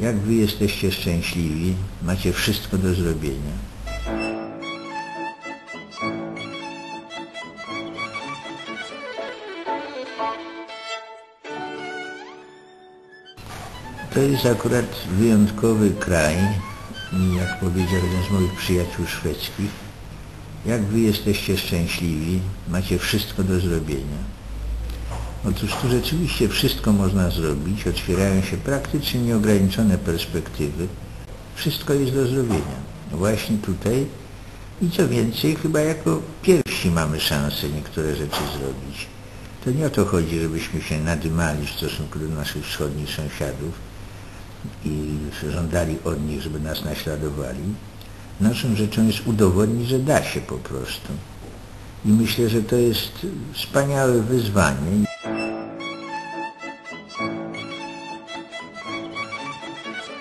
Jak wy jesteście szczęśliwi, macie wszystko do zrobienia. To jest akurat wyjątkowy kraj jak powiedział jeden z moich przyjaciół szwedzkich, jak wy jesteście szczęśliwi, macie wszystko do zrobienia. Otóż tu rzeczywiście wszystko można zrobić, otwierają się praktycznie nieograniczone perspektywy. Wszystko jest do zrobienia. Właśnie tutaj i co więcej, chyba jako pierwsi mamy szansę niektóre rzeczy zrobić. To nie o to chodzi, żebyśmy się nadymali w stosunku do naszych wschodnich sąsiadów i żądali od nich, żeby nas naśladowali. Naszą rzeczą jest udowodnić, że da się po prostu. I myślę, że to jest wspaniałe wyzwanie.